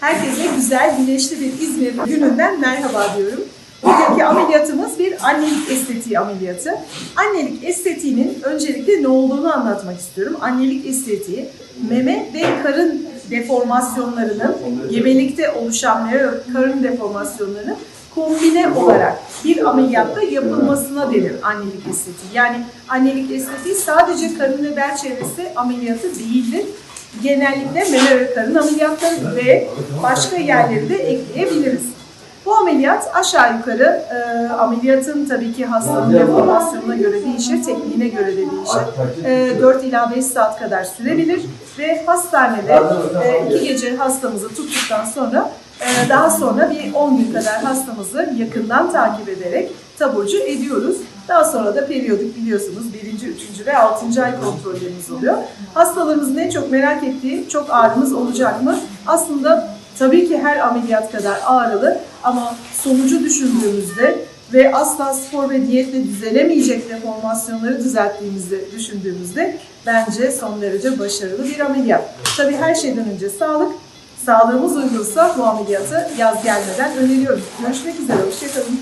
Herkese güzel, güneşli bir İzmir gününden merhaba diyorum. Bugünkü ameliyatımız bir annelik estetiği ameliyatı. Annelik estetiğinin öncelikle ne olduğunu anlatmak istiyorum. Annelik estetiği, meme ve karın deformasyonlarının, gebelikte oluşan meme ve karın deformasyonlarının kombine olarak bir ameliyatta yapılmasına denir annelik estetiği. Yani annelik estetiği sadece karın ve bel çevresi ameliyatı değildir. Genellikle meme ve karın ameliyatları ve başka yerleri de ekleyebiliriz. Bu ameliyat aşağı yukarı e, ameliyatın tabii ki hastanın deformasyonuna göre değişir, tekniğine göre de değişir. E, 4 ila 5 saat kadar sürebilir ve hastanede e, iki gece hastamızı tuttuktan sonra e, daha sonra bir 10 gün kadar hastamızı yakından takip ederek taburcu ediyoruz. Daha sonra da periyodik biliyorsunuz birinci, üçüncü ve altıncı ay kontrollerimiz oluyor. Hastalarımızın en çok merak ettiği çok ağrımız olacak mı? Aslında tabii ki her ameliyat kadar ağrılı ama sonucu düşündüğümüzde ve asla spor ve diyetle düzelemeyecek deformasyonları düzelttiğimizi düşündüğümüzde bence son derece başarılı bir ameliyat. Tabii her şeyden önce sağlık. Sağlığımız uygunsa bu ameliyatı yaz gelmeden öneriyoruz. Görüşmek üzere, hoşçakalın.